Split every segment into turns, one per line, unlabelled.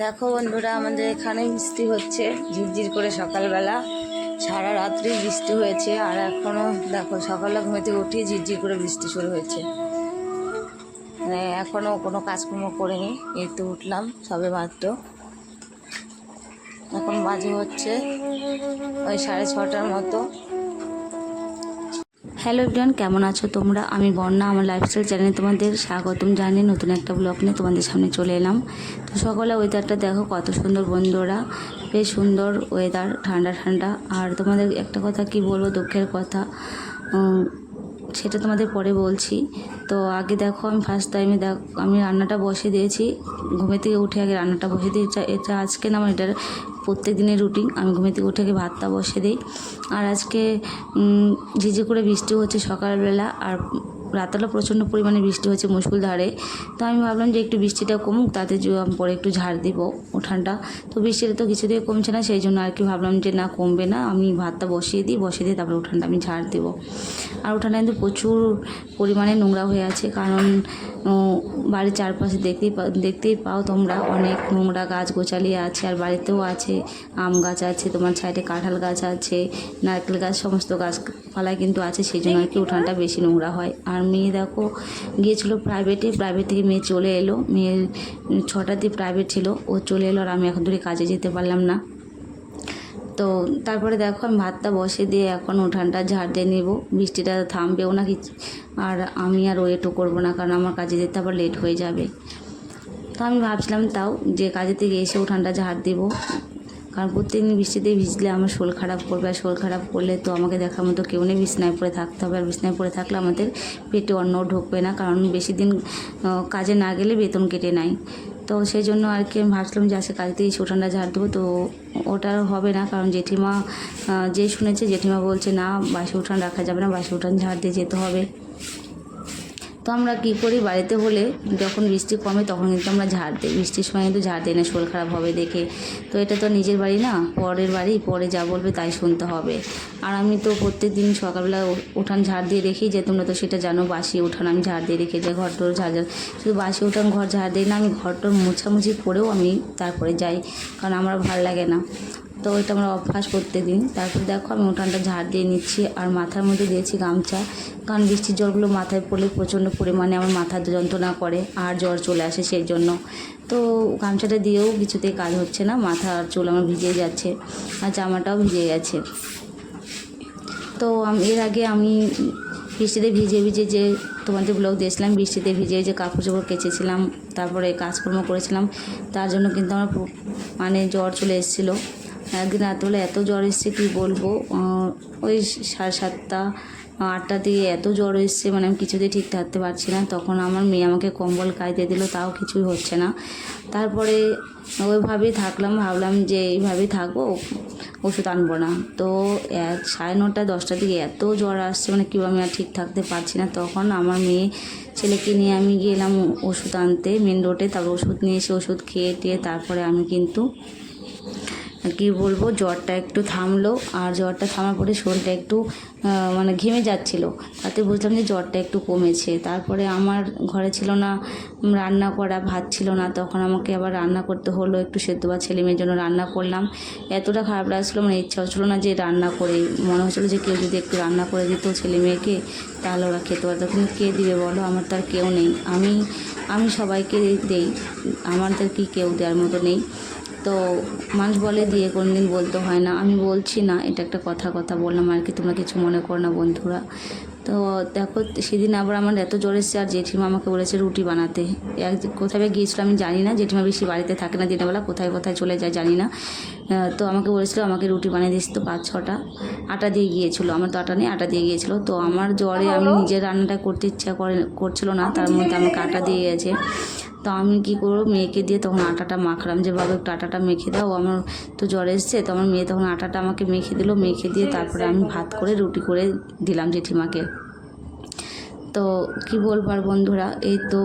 দেখো বন্ধুরা, আমাদের এখানে বৃষ্টি হচ্ছে, ঝিরঝির করে সকালবেলা। সারা রাত্রি বৃষ্টি হয়েছে, আর এখনও দেখো সকালে ঘুমে থেকে উঠিয়ে ঝিরঝির করে বৃষ্টি শুরু হয়েছে। মানে এখনও কোনো কাজকর্ম করিনি তো উঠলাম, সবে মাত্র। এখন বাজে হচ্ছে ওই সাড়ে ছটার মতো।
হ্যালো এভরিওয়ান, কেমন আছো তোমরা? আমি বন্যা, আমার লাইফস্টাইল চ্যানেলে তোমাদের স্বাগতম জানিয়ে নতুন একটা ব্লগ নিয়ে তোমাদের সামনে চলে এলাম। তো সকালে ওয়েদারটা দেখো, কত সুন্দর বন্ধুরা, বেশ সুন্দর ওয়েদার ঠান্ডা ঠান্ডা। আর তোমাদের একটা কথা কি বলব, দুঃখের কথা সেটা তোমাদের পরে বলছি। তো আগে দেখো, আমি ফার্স্ট টাইমে দেখ, আমি রান্নাটা বসে দিয়েছি। ঘুমে থেকে উঠে আগে রান্নাটা বসে দিই। এটা- এটা আজকে না আমার এটার প্রত্যেক দিনের রুটিন আমি ঘুমে থেকে উঠে আগে ভাতটা বসে দিই। আর আজকে ঝিঝি করে বৃষ্টি হচ্ছে সকালবেলা। আর রাতবেলা প্রচণ্ড পরিমাণে বৃষ্টি হচ্ছে মুসুলধারে তো আমি ভাবলাম যে একটু বৃষ্টিটা কমুক তাতে যে পরে একটু ঝাড় দিব উঠানটা তো বৃষ্টিটা তো কিছুতেই কমছে না সেই জন্য আর কি ভাবলাম যে না কমবে না। আমি ভাতটা বসিয়ে দিই বসিয়ে দিয়ে তারপরে উঠানটা আমি ঝাড় দেবো। আর উঠানটা কিন্তু প্রচুর পরিমাণে নোংরা হয়ে আছে কারণ বাড়ির চারপাশে দেখতেই পা- দেখতেই পাও তোমরা অনেক নোংরা গাছ গোছালি আছে আর বাড়িতেও আছে আম গাছ আছে তোমার সাইডে কাঁঠাল গাছ আছে নারকেল গাছ সমস্ত গাছপালা কিন্তু আছে সেই জন্য আর কি উঠানটা বেশি নোংরা হয়। আর মেয়ে দেখো গিয়েছিল প্রাইভেটে প্রাইভেট থেকে মেয়ে চলে এলো। মেয়ের ছটাতে প্রাইভেট ছিল, ও চলে এলো আর আমি এখন ধরে কাজে যেতে পারলাম না। তো তারপরে দেখো আমি ভাতটা বসে দিয়ে এখন উঠানটা ঝাড় দিয়ে নেব। বৃষ্টিটা থামবেও না কিছু আর আমি আর ওয়েটও করব না, কারণ আমার কাজে যেতে আবার লেট হয়ে যাবে। তো আমি ভাবছিলাম তাও যে কাজে থেকে এসে উঠানটা ঝাড় দেব। কারণ প্রত্যেকদিন বৃষ্টিতে ভিজলে আমার শরীর খারাপ করবে, আর শরীর খারাপ করলে তো আমাকে দেখার মতো কেউ নেই। বিছনায় পড়ে থাকতে হবে, আর বিছনায় পড়ে থাকলে আমাদের পেটে অন্ন ঢুকবে না, কারণ বেশি দিন কাজে না গেলে বেতন কেটে নেয়। তো সেই জন্য আর কি আমি ভাবছিলাম যে থেকে এসে উঠানটা ঝাড় দেবো, তো ওটা হবে না, কারণ জেঠিমা যে শুনেছে, জেঠিমা বলছে, না, বাসি উঠান রাখা যাবে না, বাসি উঠান ঝাড় দিয়ে যেতে হবে। তো আমরা কী করি? বাড়িতে হলে যখন বৃষ্টি কমে তখন কিন্তু আমরা ঝাড় দিই। বৃষ্টির সময় কিন্তু ঝাড় দিই না শরীর খারাপ হবে দেখে। তো এটা তো নিজের বাড়ি না, পরের বাড়ি, পরে যা বলবে তাই শুনতে হবে। আর আমি তো প্রত্যেক দিন সকালবেলা উঠান ঝাড় দিয়ে রেখেই যে তোমরা তো সেটা জানো, বাসি উঠান আমি ঝাড় দিয়ে রেখে যাই ঘর টোর ঝাড় ঝাড়। শুধু বাসি উঠান, ঘর ঝাড় দিই না, আমি ঘর টর মোছামুছি করেও আমি তারপরে যাই, কারণ আমার ভালো লাগে না। তো ওইটা আমার অভ্যাস প্রত্যেক দিন তারপর দেখো আমি উঠানটা ঝাড় দিয়ে নিচ্ছি আর মাথার মধ্যে দিয়েছি গামছা। কারণ বৃষ্টির জলগুলো মাথায় পড়লে প্রচণ্ড পরিমাণে আমার মাথা যন্ত্রণা করে আর জ্বর চলে আসে সেই জন্য তো গামছাটা দিয়েও কিছুতেই কাজ হচ্ছে না, মাথা আর চুল আমার ভিজে যাচ্ছে আর জামাটাও ভিজে গেছে। তো এর আগে আমি বৃষ্টিতে ভিজে ভিজে যে তোমাদের ব্লগ দিয়েছিলাম বৃষ্টিতে ভিজে যে কাপড় চোপড় কেচেছিলাম, তারপরে কাজকর্ম করেছিলাম, তার জন্য কিন্তু আমার মানে জ্বর চলে এসেছিল। একদিন রাতবেলা এত জ্বর এসছে, কী বলব? ওই সাড়ে সাতটা, আটটা দিয়ে এত জ্বর এসছে মানে আমি কিছুতেই ঠিক থাকতে পারছি না। তখন আমার মেয়ে আমাকে কম্বল গায়ে দিয়ে দিল, তাও কিছুই হচ্ছে না। তারপরে ওইভাবেই থাকলাম, ভাবলাম যে এইভাবেই থাকব, ওষুধ আনব না। তো সাড়ে নটা, দশটার দিকে এত জ্বর আসছে মানে কেউ আমি আর ঠিক থাকতে পারছি না। তখন আমার মেয়ে ছেলেকে নিয়ে আমি গেলাম ওষুধ আনতে মেন রোডে তারপর ওষুধ নিয়ে এসে ওষুধ খেয়ে টেয়ে তারপরে আমি কিন্তু কি বলব, জ্বরটা একটু থামলো আর জ্বরটা থামার পরে শরীরটা একটু মানে ঘেমে যাচ্ছিল। তাতে বুঝলাম যে জ্বরটা একটু কমেছে। তারপরে আমার ঘরে ছিল না, রান্না করা ভাত ছিল না, তখন আমাকে আবার রান্না করতে হলো, একটু সেদ্ধ বা ছেলে মেয়ের জন্য রান্না করলাম। এতটা খারাপ লাগছিল মানে ইচ্ছা হচ্ছিল না যে রান্না করে, মনে হচ্ছিল যে কেউ যদি একটু রান্না করে দিত ছেলে মেয়েকে, তাহলে ওরা খেতে পারতো। কিন্তু কে দিবে বলো? আমার তো আর কেউ নেই। আমি আমি সবাইকে দেই। আমাদের কি কেউ দেওয়ার মতো নেই। তো মানুষ বলে দিয়ে কোনদিন বলতে হয় না। আমি বলছি, না, এটা একটা কথা কথা বললাম আর কি, তোমরা কিছু মনে করো না বন্ধুরা। তো দেখো, সেদিন আবার আমার এত জ্বর এসেছে আর জেঠিমা আমাকে বলেছে রুটি বানাতে। এক কোথায় গিয়েছিল আমি জানি না, জেঠিমা বেশি বাড়িতে থাকে না, দিনেরবেলা কোথায় কোথায় চলে যায় জানি না। তো আমাকে বলেছিল, আমাকে রুটি বানিয়ে দিস তো পাঁচ ছটা। আটা দিয়ে গিয়েছিল, আমার তো আটা নেই, আটা দিয়ে গিয়েছিল। তো আমার জ্বরে আমি নিজের রান্নাটা করতে ইচ্ছা করে, করছিল না, তার মধ্যে আমাকে আটা দিয়ে গেছে। তো আমি কী করব? মেয়েকে দিয়ে তখন আটাটা মাখলাম। যে বাবা একটু আটাটা মেখে দাও আমার তো জ্বর এসছে, তো আমার মেয়ে তখন আটাটা আমাকে মেখে দিল। মেখে দিয়ে তারপরে আমি ভাত করে, রুটি করে দিলাম জেঠিমাকে। তো কি বলব আর বন্ধুরা, এই তো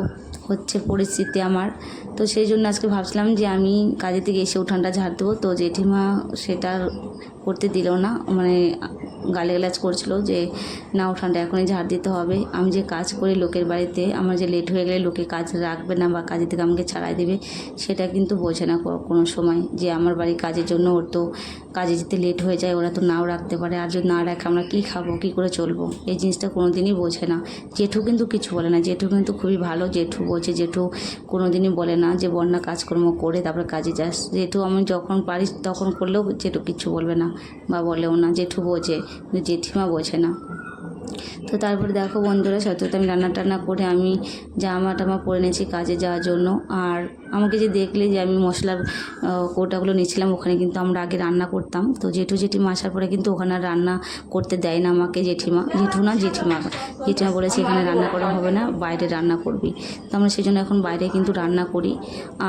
হচ্ছে পরিস্থিতি আমার। তো সেই জন্য আজকে ভাবছিলাম যে আমি কাজে থেকে এসে উঠানটা ঝাড় দেবো। তো জেঠিমা সেটা করতে দিল না। মানে গালিগালাজ করছিল যে, না উঠানটা এখনই ঝাড় দিতে হবে। আমি যে কাজ করি লোকের বাড়িতে, আমার যে লেট হয়ে গেলে লোকে কাজ রাখবে না বা কাজের থেকে আমাকে ছাড়াই দেবে, সেটা কিন্তু বোঝে না কোনো সময় যে আমার বাড়ি কাজের জন্য ওর তো কাজে যেতে লেট হয়ে যায়, ওরা তো নাও রাখতে পারে। আর যদি না রাখে, আমরা কী খাব, কী করে চলবো? এই জিনিসটা কোনো দিনই বোঝে না। জেঠু কিন্তু কিছু বলে না। জেঠু কিন্তু খুবই ভালো। জেঠু বোঝে জেঠু কোনো দিনই বলে না যে, বন্যা কাজকর্ম করে তারপরে কাজে যাস। জেঠু, আমি যখন পারি তখন করলেও জেঠু কিচ্ছু বলবে না বা বলেও না। জেঠু বোঝে কিন্তু জেঠিমা বোঝে না। তো তারপরে দেখো বন্ধুরা, সত্যি আমি রান্না টান্না করে আমি জামা টামা পরে নিয়েছি কাজে যাওয়ার জন্য। আর আমাকে যে দেখলে যে আমি মশলার কৌটাগুলো নিয়েছিলাম ওখানে কিন্তু আমরা আগে রান্না করতাম। তো জেঠু জেঠিমা আসার পরে কিন্তু ওখানে রান্না করতে দেয় না আমাকে জেঠিমা। জেঠু না, জেঠিমা। জেঠিমা বলেছে, এখানে রান্না করা হবে না, বাইরে রান্না করবি। তো আমরা সেই জন্য এখন বাইরে কিন্তু রান্না করি।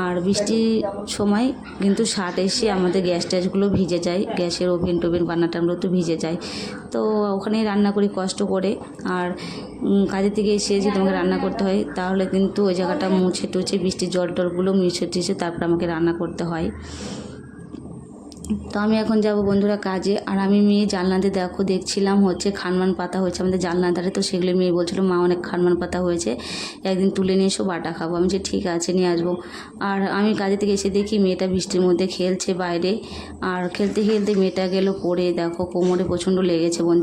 আর বৃষ্টির সময় কিন্তু শার্ট এসে আমাদের গ্যাস ট্যাসগুলো ভিজে যায়। গ্যাসের ওভেন টোভেন বান্না টান্নাগুলো তো ভিজে যায়। তো ওখানেই রান্না করি কষ্ট করে। আর কাজের থেকে এসে যদি আমাকে রান্না করতে হয়, তাহলে কিন্তু ওই জায়গাটা মুছে টুছে বৃষ্টির জল টলগুলো মুছে টুছে তারপর আমাকে রান্না করতে হয়। তো আমি এখন যাব বন্ধুরা কাজে। আর আমি মেয়ে জানলাতে দেখো, দেখছিলাম হচ্ছে খানমান পাতা হয়েছে আমাদের জানলা ধারে। তো সেগুলো মেয়ে বলছিল, মা, অনেক খানমান পাতা হয়েছে। একদিন তুলে নিয়ে এসো, বাটা খাব। আমি যে ঠিক আছে, নিয়ে আসব। আর আমি কাজে থেকে এসে দেখি মেয়েটা বৃষ্টির মধ্যে খেলছে বাইরে। আর খেলতে খেলতে মেয়েটা গেল পড়ে। দেখো কোমরে প্রচণ্ড লেগেছে বন্ধু।